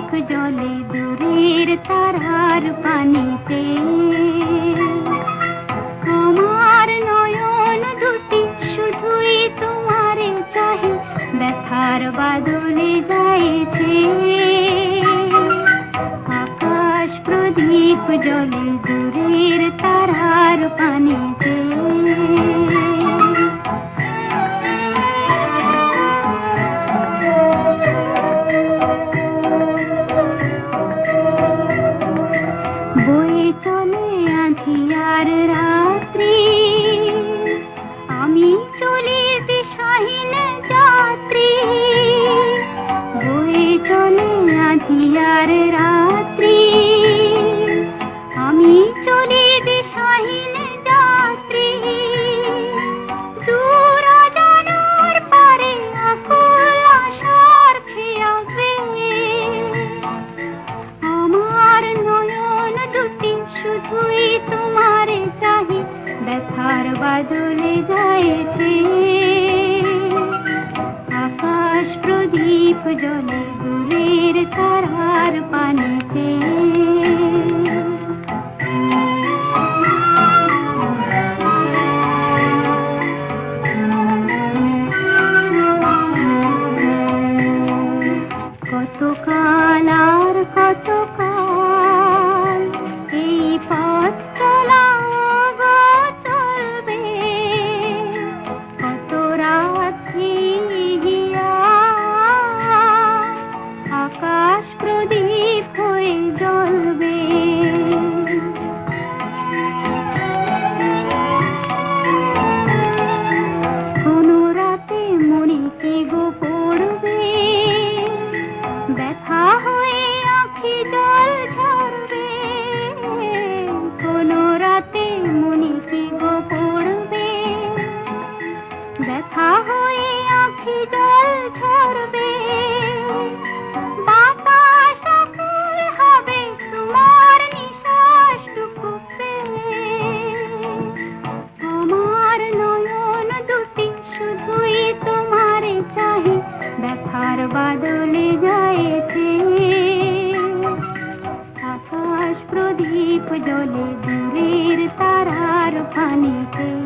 প্রদীপ জলে দূরের তারার পানিতে আমার নয়ন দুটি শুধুই তোমারে চাহে ব্যথার বাদলে যাইছে আকাশ প্রদীপ জলে দূরের তারার পানিতে आदुल जाय छी আকাশ প্রদীপ রাতে মনে কি আর বাদলে যায়েছে। আকাশ প্রদীপ জ্বলে দূরের তারার পানিতে।